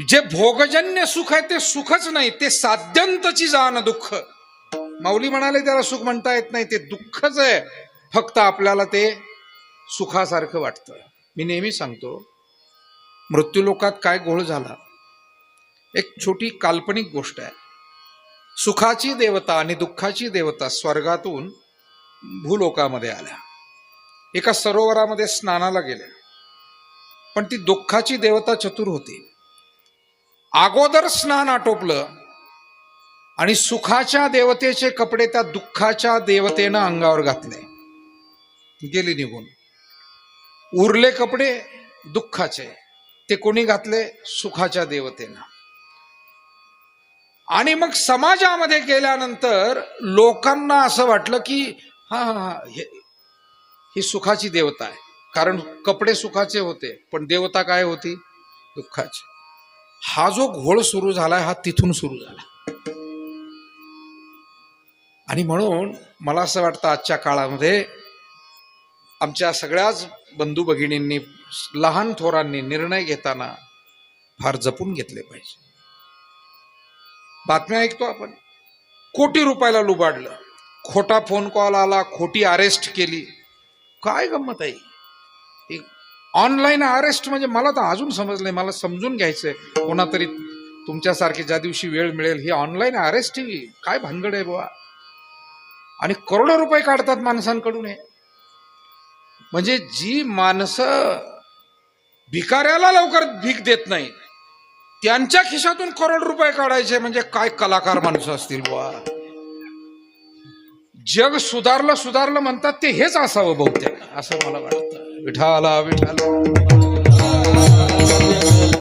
जे भोगजन्य सुख आहे ते सुखच नाही ते साध्यंतची जाण दुःख. माऊली म्हणाले त्याला सुख म्हणता येत नाही ते दुःखच आहे. फक्त आपल्याला ते सुखासारखं वाटतं. मी नेहमी सांगतो मृत्यूलोकात काय घोळ झाला? एक छोटी काल्पनिक गोष्ट आहे. सुखाची देवता आणि दुःखाची देवता स्वर्गातून भूलोकामध्ये आल्या. एका सरोवरामध्ये स्नानाला गेल्या. पण ती दुःखाची देवता चतुर होती. अगोदर स्नान आटोपलं आणि सुखाच्या देवतेचे कपडे त्या दुःखाच्या देवतेनं अंगावर घातले. गेले निघून. उरले कपडे दुःखाचे. ते कोणी घातले? सुखाच्या देवतेनं. आणि मग समाजामध्ये गेल्यानंतर लोकांना असं वाटलं की हा हा हा ही सुखाची देवता आहे. कारण कपडे सुखाचे होते पण देवता काय होती? दुःखाची. हा जो घोळ सुरू झालाय हा तिथून सुरू झाला. आणि म्हणून मला असं वाटतं आजच्या काळामध्ये आमच्या सगळ्याच बंधू भगिनींनी लहान थोरांनी निर्णय घेताना फार जपून घेतले पाहिजे. बातम्या ऐकतो आपण. कोटी रुपयाला लुबाडलं. खोटा फोन कॉल आला खोटी अरेस्ट केली. काय गंमत आहे? ऑनलाईन अरेस्ट म्हणजे मला तर अजून समजलंय मला समजून घ्यायचंय. कोणातरी तुमच्यासारखे ज्या दिवशी वेळ मिळेल ही ऑनलाईन अरेस्ट ही काय भानगड आहे बुवा? आणि करोडो रुपये काढतात माणसांकडून हे. म्हणजे जी माणसं भिकाऱ्याला लवकर भीक देत नाही त्यांच्या खिशातून करोड रुपये काढायचे म्हणजे काय कलाकार माणसं असतील बुवा? जग सुधारलं सुधारलं म्हणतात ते हेच असावं बहुतेक असं मला वाटतं. विठाला विठाला.